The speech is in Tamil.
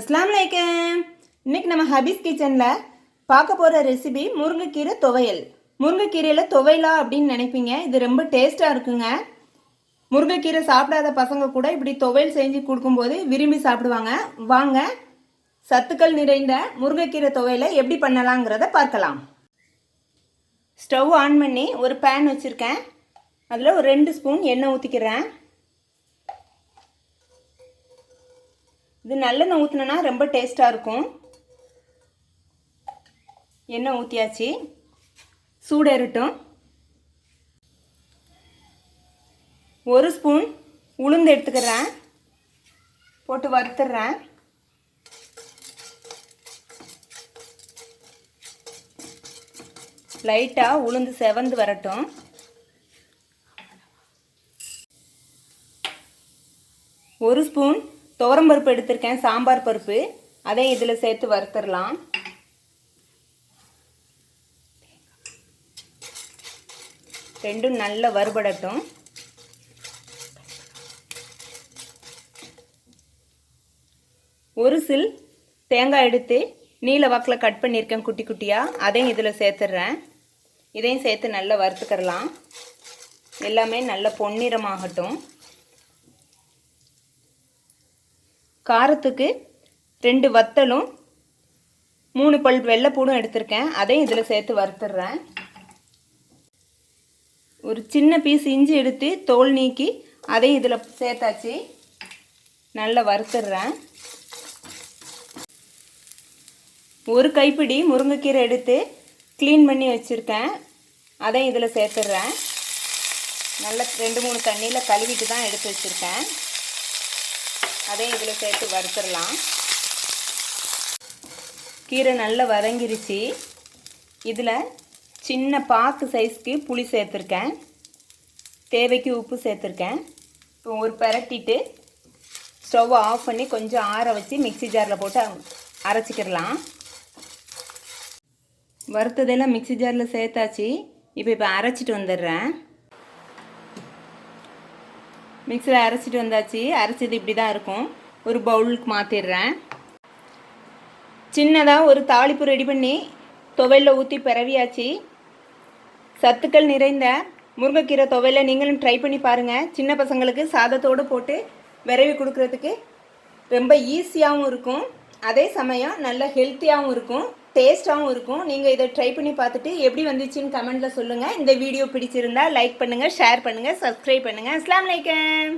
அஸ்லாம் வலைக்கம் இன்னைக்கு நம்ம ஹபீஸ் கிச்சனில் பார்க்க போகிற ரெசிபி முருங்கைக்கீரை துவையல். முருங்கைக்கீரையில் துவையலா அப்படின்னு நினைப்பீங்க. இது ரொம்ப டேஸ்ட்டாக இருக்குங்க. முருங்கைக்கீரை சாப்பிடாத பசங்க கூட இப்படி துவையல் செஞ்சு கொடுக்கும்போது விரும்பி சாப்பிடுவாங்க. வாங்க சத்துக்கள் நிறைந்த முருங்கைக்கீரை துவையலை எப்படி பண்ணலாங்கிறத பார்க்கலாம். ஸ்டவ் ஆன் பண்ணி ஒரு பேன் வச்சுருக்கேன். அதில் ஒரு ரெண்டு ஸ்பூன் எண்ணெய் ஊற்றிக்கிறேன் இது நல்லெண்ணெய் ஊற்றினோன்னா ரொம்ப டேஸ்ட்டாக இருக்கும். எண்ணெய் ஊற்றியாச்சு சூடேறட்டும் ஒரு ஸ்பூன் உளுந்து எடுத்துக்கிறேன். போட்டு வறுத்துடுறேன் லைட்டாக உளுந்து செவந்து வரட்டும். ஒரு ஸ்பூன் துவரம் பருப்பு எடுத்திருக்கேன் சாம்பார் பருப்பு. அதையும் இதில் சேர்த்து வறுத்துடலாம். ரெண்டும் நல்லா வறுபடட்டும். ஒரு சில் தேங்காய் எடுத்து நீல வாக்கில் கட் பண்ணியிருக்கேன் குட்டி குட்டியாக அதையும் இதில் சேர்த்துட்றேன் இதையும் சேர்த்து நல்லா வறுத்துக்கிறலாம். எல்லாமே நல்ல பொன்னிறமாகட்டும். காரத்துக்கு ரெண்டு வத்தலும் மூணு பல் வெள்ளைப்பூடும் எடுத்திருக்கேன். அதையும் இதில் சேர்த்து வறுத்துடுறேன். ஒரு சின்ன பீஸ் இஞ்சி எடுத்து தோல் நீக்கி அதையும் இதில் சேர்த்தாச்சு. நல்லா வறுத்துடுறேன். ஒரு கைப்பிடி முருங்கைக்கீரை எடுத்து க்ளீன் பண்ணி வச்சுருக்கேன். அதையும் இதில் சேர்த்துடுறேன். நல்லா ரெண்டு மூணு தண்ணியில் கழுவிட்டு தான் எடுத்து வச்சுருக்கேன். அதையும் இதில் சேர்த்து வறுத்துடலாம். கீரை நல்லா வதங்கிருச்சு. இதில் சின்ன பாக்கு சைஸ்க்கு புளி சேர்த்துருக்கேன். தேவைக்கு உப்பு சேர்த்துருக்கேன். இப்போ ஒரு பரட்டிட்டு ஸ்டவ் ஆஃப் பண்ணி கொஞ்சம் ஆற வச்சு மிக்சி ஜாரில் போட்டு அரைச்சிக்கிடலாம். வறுத்ததெல்லாம் மிக்சி ஜாரில் சேர்த்தாச்சு. இப்போ இப்போ அரைச்சிட்டு வந்துடுறேன். மிக்சியில் அரைச்சிட்டு வந்தாச்சு. அரைச்சது இப்படி தான் இருக்கும். ஒரு பவுலுக்கு மாற்றிடுறேன் சின்னதாக ஒரு தாளிப்பு ரெடி பண்ணி துவையில் ஊற்றி பிறவியாச்சு. சத்துக்கள் நிறைந்த முருங்கைக்கீரை துவையில் நீங்களும் ட்ரை பண்ணி பாருங்கள் சின்ன பசங்களுக்கு சாதத்தோடு போட்டு விரவி கொடுக்குறதுக்கு ரொம்ப ஈஸியாகவும் இருக்கும். அதே சமயம் நல்ல ஹெல்த்தியாகவும் இருக்கும். டேஸ்ட்டாகவும் இருக்கும். நீங்கள் இதை ட்ரை பண்ணி பார்த்துட்டு எப்படி வந்துச்சுன்னு கமெண்ட்டில் சொல்லுங்கள் இந்த வீடியோ பிடிச்சிருந்தா லைக் பண்ணுங்கள் ஷேர் பண்ணுங்கள் சப்ஸ்கிரைப் பண்ணுங்கள் அஸ்லாம் வலைக்கம்